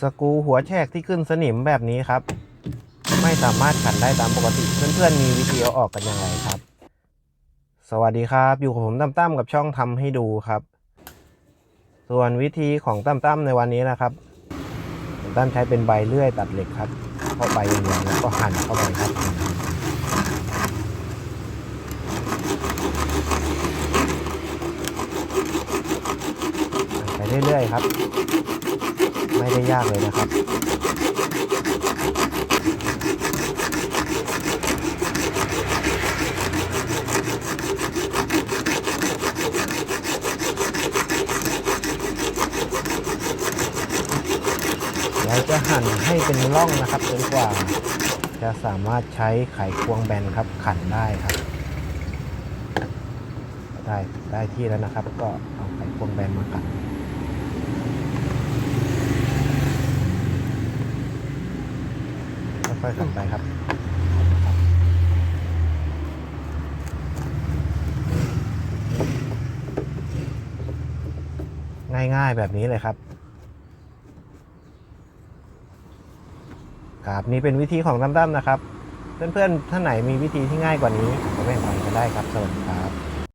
สกูหัวแฉกที่ขึ้นสนิมแบบนี้ครับ ไม่สามารถขันได้ตามปกติ เพื่อนๆมีวิธีเอาออกกันยังไงครับ สวัสดีครับ อยู่กับผมตั้มตั้มกับช่องทำให้ดูครับ ส่วนวิธีของตั้มตั้มในวันนี้นะครับผมตั้มใช้เป็นใบเลื่อยตัดเหล็กครับ เข้าไปอย่างเดียวแล้วก็หั่นเข้าไปครับไปเรื่อยๆครับ ไม่ได้ยากเลยนะครับแล้วจะหั่นให้เป็นร่องนะครับจนกว่า จะสามารถใช้ไขควงแบนครับขันได้ครับ ได้ได้ที่แล้วนะครับ ก็เอาไขควงแบนมาขัน ค่อยๆขันไปครับง่ายๆแบบนี้เลยครับ ครับนี่เป็นวิธีของตั้มๆนะครับ เพื่อนๆท่านไหนมีวิธีที่ง่ายกว่านี้ก็แบ่งปันกันได้ครับ สวัสดีครับ